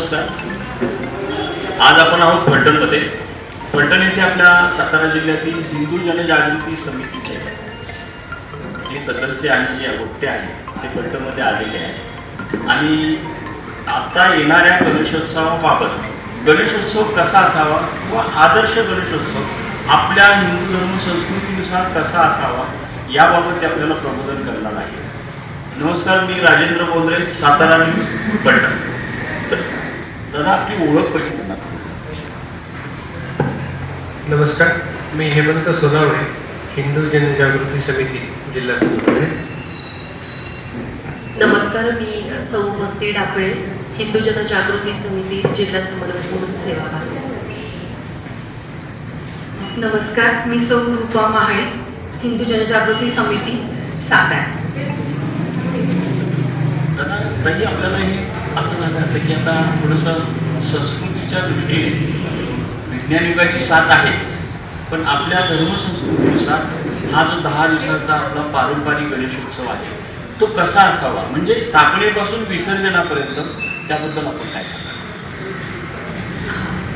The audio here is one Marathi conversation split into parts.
नमस्कार. आज आपण आहोत फलटणमध्ये. फलटण येथे आपल्या सातारा जिल्ह्यातील हिंदू जनजागृती समितीचे जे सदस्य आणि जे वक्ते आहेत ते फलटणमध्ये आलेले आहेत. आणि आता येणाऱ्या गणेशोत्सवाबाबत गणेशोत्सव कसा असावा व आदर्श गणेशोत्सव आपल्या हिंदू धर्म संस्कृतीनुसार कसा असावा याबाबत ते आपल्याला प्रबोधन करणार आहे. नमस्कार मी राजेंद्र बोंद्रे सातारा न्यूज फलटण. दादा आपली ओळख कशी करणार नमस्कार मी हेमंत सोनावणे हिंदू जनजागृती समिती जिल्हा संघटने. नमस्कार मी सौ भक्ती डाकळे हिंदू जनजागृती समिती जिल्हा समन्वय म्हणून सेवा पाहते नमस्कार मी सौ रूपा महाळे हिंदू जनजागृती समिती सातारा. आपल्याला हे असं झालं वाटतं की आता थोडंसं संस्कृतीच्या दृष्टीने विज्ञान युगाची साथ आहेच. पण आपल्या धर्मसंस्कृतीनुसार हा जो दहा दिवसाचा आपला पारंपरिक गणेशोत्सव आहे तो कसा असावा? म्हणजे स्थापनेपासून विसर्जनापर्यंत त्याबद्दल आपण काय सांगा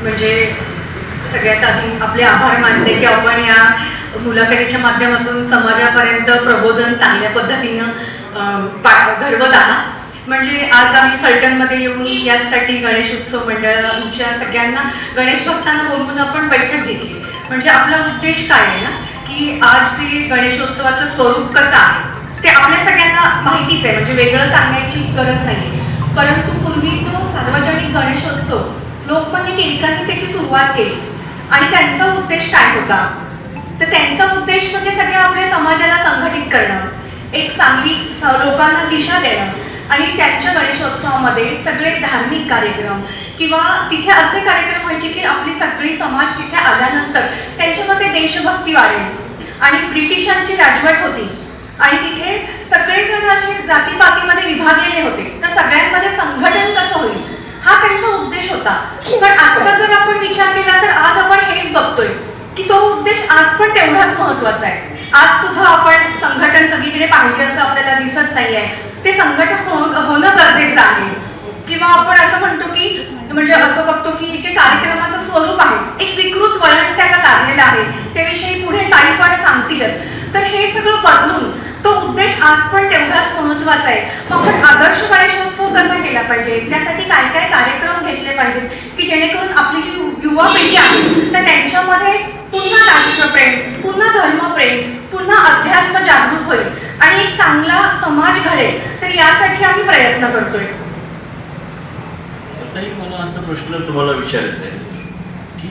म्हणजे सगळ्यात आधी आपले आभार मानते की आपण या मुलाखतीच्या माध्यमातून समाजापर्यंत प्रबोधन चांगल्या पद्धतीनं पा- घडवत आहात. म्हणजे आज आम्ही फलटणमध्ये येऊन यासाठी गणेश उत्सव मंडळांच्या सगळ्यांना गणेश भक्तांना बोलवून आपण बैठक घेतली. म्हणजे आपला उद्देश काय आहे ना की आज जे गणेशोत्सवाचं स्वरूप कसं आहे ते आपल्या सगळ्यांना माहितीच आहे. म्हणजे वेगळं सांगण्याची गरज नाही परंतु पूर्वी जो सार्वजनिक गणेशोत्सव लोकमान्य टिळकांनी त्याची सुरुवात केली. आणि त्यांचा उद्देश काय होता? तर त्यांचा उद्देश म्हणजे सगळ्या आपल्या समाजाला संघटित करणं एक चांगली स- लोकांना दिशा देणं. आणि त्यांच्या गणेशोत्सवामध्ये सगळे धार्मिक कार्यक्रम किंवा तिथे असे कार्यक्रम व्हायचे की आपली सगळी समाज तिथे आल्यानंतर त्यांच्यामध्ये देशभक्ती वाढेल. आणि ब्रिटिशांची राजवट होती. आणि तिथे सगळेजण असे जातीपातीमध्ये विभागलेले होते. तर सगळ्यांमध्ये संघटन कसं होईल? हा त्यांचा उद्देश होता. पण आजचा जर आपण विचार केला तर आज आपण हेच बघतोय की तो उद्देश आज पण तेवढाच महत्त्वाचा आहे. आज सुद्धा आपण संघटन सगळीकडे पाहिजे असं आपल्याला दिसत नाहीये. ते संघटन हो- होणं गरजेचं आहे. किंवा आपण असं म्हणतो की म्हणजे असं बघतो की जे कार्यक्रमाचं स्वरूप आहे एक विकृत वळण त्याला लागलेलं आहे. त्याविषयी पुढे ताईपण सांगतीलच. तर हे सगळं बदलून तो उद्देश आज पण तेवढाच महत्त्वाचा आहे. मग आपण आदर्श गणेशोत्सव कसा केला पाहिजे? त्यासाठी काय काय कार्यक्रम घेतले पाहिजेत? की जेणेकरून आपली जी युवा पिढी आहे तर त्यांच्यामध्ये पुन्हा राष्ट्रप्रेम पुन्हा धर्मप्रेम पुन्हा अध्यात्म जागृत होईल आणि एक चांगला समाज घडेल तर यासाठी आम्ही प्रयत्न करतोय. आताही मला असा प्रश्न तुम्हाला विचारायचा आहे की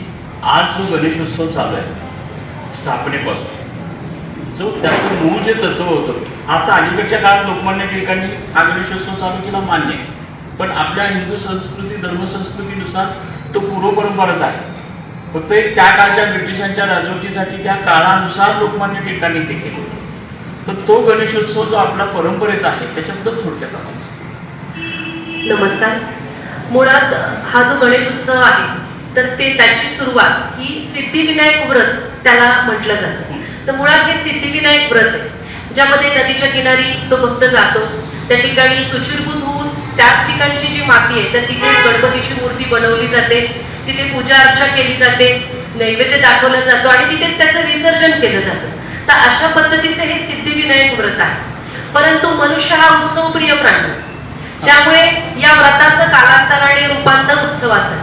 आज जो गणेशोत्सव चालू आहे स्थापनेपासून जो त्याचं मूळ जे तत्व होतं आता अलीकडच्या काळात लोकमान्य टिळकांनी हा गणेशोत्सव चालू केला मान्य पण आपल्या हिंदू संस्कृती धर्मसंस्कृतीनुसार तो पूर्वपरंपराच आहे. फक्त एक त्या काळच्या ब्रिटिशांच्या राजवटीसाठी त्या काळानुसार लोकमान्य टिकाणी ते केलं. तर तो गणेशोत्सव जो आपला परंपरेचा आहे त्याच्याबद्दल थोडक्यात आपण नमस्कार. मुळात हा जो गणेश उत्सव आहे तर ते त्याची सुरुवात ही सिद्धिविनायक व्रत त्याला म्हटलं जातं. तर मुळात हे सिद्धिविनायक व्रत आहे ज्यामध्ये नदीच्या किनारी तो भक्त जातो. त्या ठिकाणी सुचिरभूत होऊन त्याच ठिकाणची जी माती आहे तर तिथे गणपतीची मूर्ती बनवली जाते. तिथे पूजा अर्चा केली जाते नैवेद्य दाखवला जातो आणि तिथेच त्याचं विसर्जन केलं जातं. तर अशा पद्धतीचे हे सिद्धिविनायक व्रत आहे. परंतु मनुष्य हा उत्सवप्रिय प्राणी. त्यामुळे या व्रताचं कालांतराने रूपांतर उत्सवाचं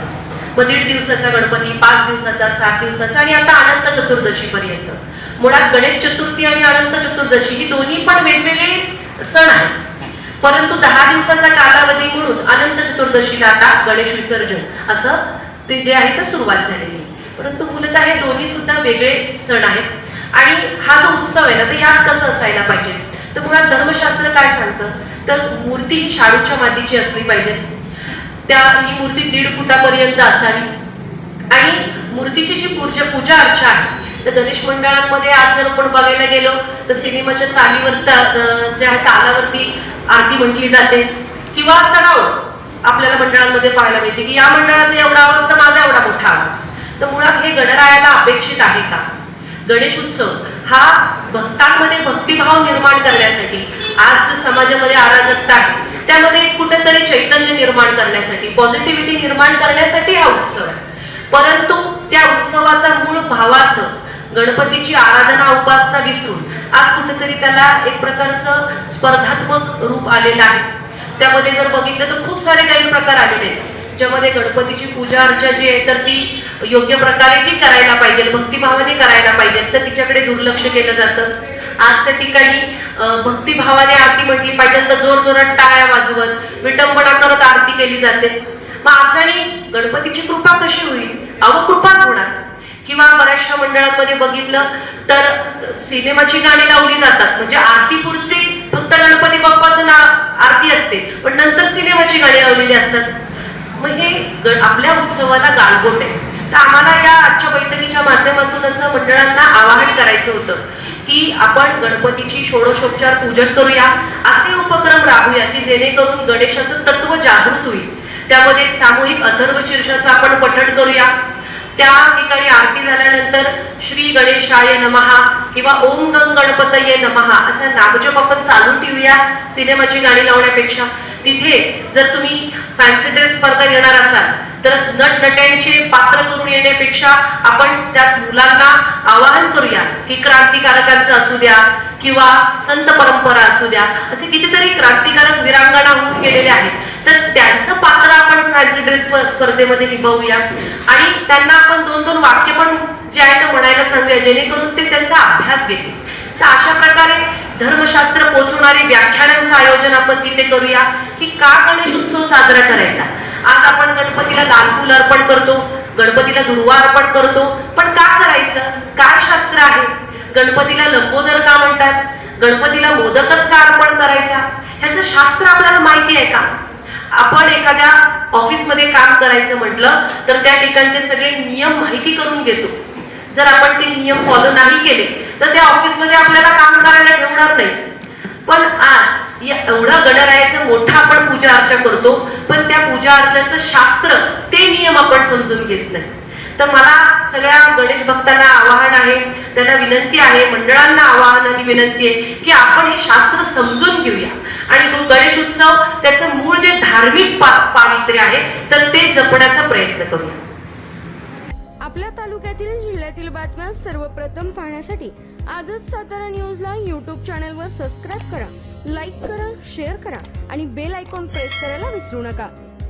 मग दीड दिवसाचा गणपती पाच दिवसाचा सात दिवसाचा आणि आता अनंत चतुर्दशी पर्यंत मुळात गणेश चतुर्थी आणि अनंत चतुर्दशी ही दोन्ही पण वेगवेगळे सण आहेत. परंतु दहा दिवसाचा कालावधी म्हणून अनंत चतुर्दशीला आता गणेश विसर्जन असं ते जे आहे ते सुरुवात झालेली आहे. परंतु मूलतः हे दोन्ही सुद्धा वेगळे सण आहेत. आणि हा जो उत्सव आहे ना तर यात कसं असायला पाहिजे? तर मुळात धर्मशास्त्र काय सांगतं? तर मूर्ती ही शाडूच्या मातीची असली पाहिजे. त्या ही मूर्ती दीड फुटापर्यंत असावी. आणि मूर्तीची जी पूजा पूजा अर्चा आहे तर गणेश मंडळांमध्ये आज जर आपण बघायला गेलो तर सिनेमाच्या चालीवर ज्या तालावरती आरती म्हटली जाते. किंवा चढावळ आपल्याला मंडळांमध्ये पाहायला मिळते की या मंडळाचा एवढा आवाज तर माझा एवढा मोठा आवाज. तर मुळात हे गणरायाला अपेक्षित आहे का? गणेश उत्सव हा भक्तांमध्ये भक्तिभाव निर्माण करण्यासाठी आज समाजामध्ये अराजकता आहे त्यामध्ये कुठेतरी चैतन्य निर्माण करण्यासाठी पॉझिटिव्हिटी निर्माण करण्यासाठी हा उत्सव आहे. परंतु त्या उत्सवाचा मूळ भावार्थ गणपतीची आराधना उपासना विसरून आज कुठेतरी त्याला एक प्रकारचं स्पर्धात्मक रूप आलेलं आहे. त्यामध्ये जर बघितलं तर खूप सारे काही प्रकार आलेले आहेत. ज्यामध्ये गणपतीची पूजा अर्चा जी आहे तर ती योग्य प्रकारे जी करायला पाहिजे भक्तिभावाने करायला पाहिजे तर तिच्याकडे दुर्लक्ष केलं जातं. आज त्या ठिकाणी भक्तिभावाने आरती म्हटली पाहिजे तर जोर जोरात टाळ्या वाजवत विटंबना करत आरती केली जाते. मग अशाने गणपतीची कृपा कशी होईल? अवकृपाच होणार. किंवा बऱ्याचशा मंडळांमध्ये बघितलं तर सिनेमाची गाणी लावली जातात. म्हणजे आरतीपुरते फक्त गणपती बाप्पाचं ना आरती असते पण नंतर सिनेमाची गाणी लावलेली असतात. मग हे आपल्या उत्सवाला गालबोट आहे. तर आम्हाला या आजच्या बैठकीच्या माध्यमातून असं मंडळांना आवाहन करायचं होतं की आपण गणपतीची षोडशोपचार पूजन करूया असे उपक्रम राबूया की जेणेकरून गणेशाचं तत्व जागृत होईल. त्यामध्ये सामूहिक अथर्व शीर्षाचं आपण पठण करूया. त्या ठिकाणी आरती झाल्यानंतर श्री गणेशाय नमहा किंवा ओम गंग गणपतये नमहा असा नागजप आपण चालू ठेवूया सिनेमाची गाणी लावण्यापेक्षा. तिथे जर तुम्ही फॅन्सी ड्रेस स्पर्धा घेणार असाल तर नट नट्यांचे पात्र करून येण्यापेक्षा आपण त्या मुलांना आवाहन करूया की क्रांतिकारकांचं असू द्या किंवा संत परंपरा असू द्या असे कितीतरी क्रांतिकारक विरांगणा होऊन गेलेले आहेत. तर त्यांचं पात्र आपण फॅन्सी ड्रेस स्पर्धेमध्ये निभावूया. आणि त्यांना आपण दोन दोन वाक्य पण जे आहे ते म्हणायला सांगूया जेणेकरून ते त्यांचा अभ्यास घेतील. तर अशा प्रकारे धर्मशास्त्र पोचवणारी व्याख्यानांचं आयोजन आपण तिथे करूया की का गणेश उत्सव साजरा करायचा? आज आपण गणपतीला लाल फुल अर्पण करतो गणपतीला दुर्वा अर्पण करतो पण का करायचं? काय शास्त्र आहे? गणपतीला लंबोदर का म्हणतात? गणपतीला मोदकच का अर्पण करायचा? ह्याचं शास्त्र आपल्याला माहिती आहे का? आपण एखाद्या ऑफिसमध्ये काम करायचं म्हटलं तर त्या ठिकाणचे सगळे नियम माहिती करून घेतो. जर आपण ते नियम फॉलो नाही केले तर त्या ऑफिसमध्ये आपल्याला काम करायला ठेवणार नाही. पण आज या एवढं गणरायाचं मोठं आपण पूजा अर्चा करतो पण त्या पूजा अर्चाचं शास्त्र ते नियम आपण समजून घेत नाही. तर मला सगळ्या गणेश भक्तांना आवाहन आहे त्यांना विनंती आहे मंडळांना आवाहन आणि विनंती आहे की आपण हे शास्त्र समजून घेऊया. आणि तो गणेश उत्सव त्याचं मूळ जे धार्मिक पा पावित्र्य आहे तर ते जपण्याचा प्रयत्न करूया. आपल्या तालुक्यातील जिल्ह्यातील बातम्या सर्वप्रथम पाहण्यासाठी आजच सातारा न्यूजला यूट्यूब चॅनलवर सबस्क्राईब करा लाईक करा शेअर करा आणि बेल आयकॉन प्रेस करायला विसरू नका.